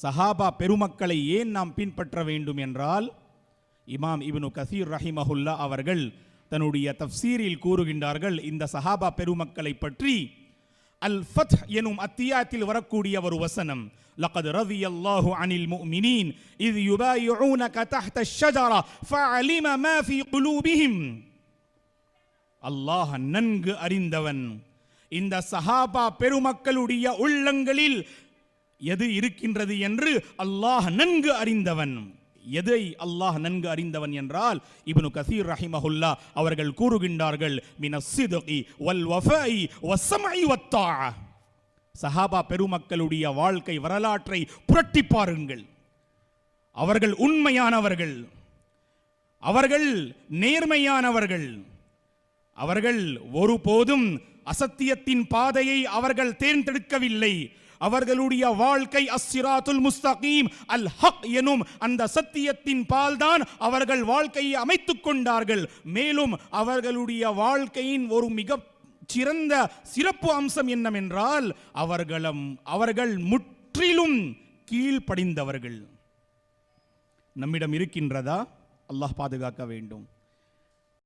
சஹாபா பெருமக்களை ஏன் நாம் பின்பற்ற வேண்டும் என்றால் இமாம் இப்னு கசீர் ரஹிமஹுல்லா அவர்கள் தன்னுடைய தஃப்சீரில் கூறுகின்றார்கள் இந்த சஹாபா பெருமக்களை பற்றி அல் ஃபத் எனும் அத்தியாயத்தில் வரக்கூடிய ஒரு வசனம் لقد رضي الله عن المؤمنين إذ يبايعونك تحت الشجرة فعلم ما في قلوبهم அல்லாஹ் நன்கு அறிந்தவன் இந்த சஹாபா பெருமக்களுடைய உள்ளங்களில் எது இருக்கின்றது என்று அல்லாஹ் நன்கு அறிந்தவன். எதை அல்லாஹ் நன்கு அறிந்தவன் என்றால் இப்னு கசீர் ரஹிமஹுல்லா அவர்கள் கூறுகின்றார்கள் மின வல் வஃபை வஸ்ஸமஇ வத்தா சஹாபா பெருமக்களுடைய வாழ்க்கை வரலாற்றை புரட்டி பாருங்கள். அவர்கள் உண்மையானவர்கள். அவர்கள் நேர்மையானவர்கள். அவர்கள் ஒருபோதும் அசத்தியத்தின் பாதையை அவர்கள் தேர்ந்தெடுக்கவில்லை. அவர்களுடைய வாழ்க்கை அஸ்ஸிராத்துல் முஸ்தகீம் அல் ஹக் எனும் அந்த சத்தியத்தின் பால்தான் அவர்கள் வாழ்க்கையை அமைத்துக் கொண்டார்கள். மேலும் அவர்களுடைய வாழ்க்கையின் ஒரு மிக சிறந்த சிறப்பு அம்சம் என்னவென்றால் அவர்களும் அவர்கள் முற்றிலும் கீழ்ப்படிந்தவர்கள். நம்மிடம் இருக்கின்றதா? அல்லாஹ் பாதுகாக்க வேண்டும்.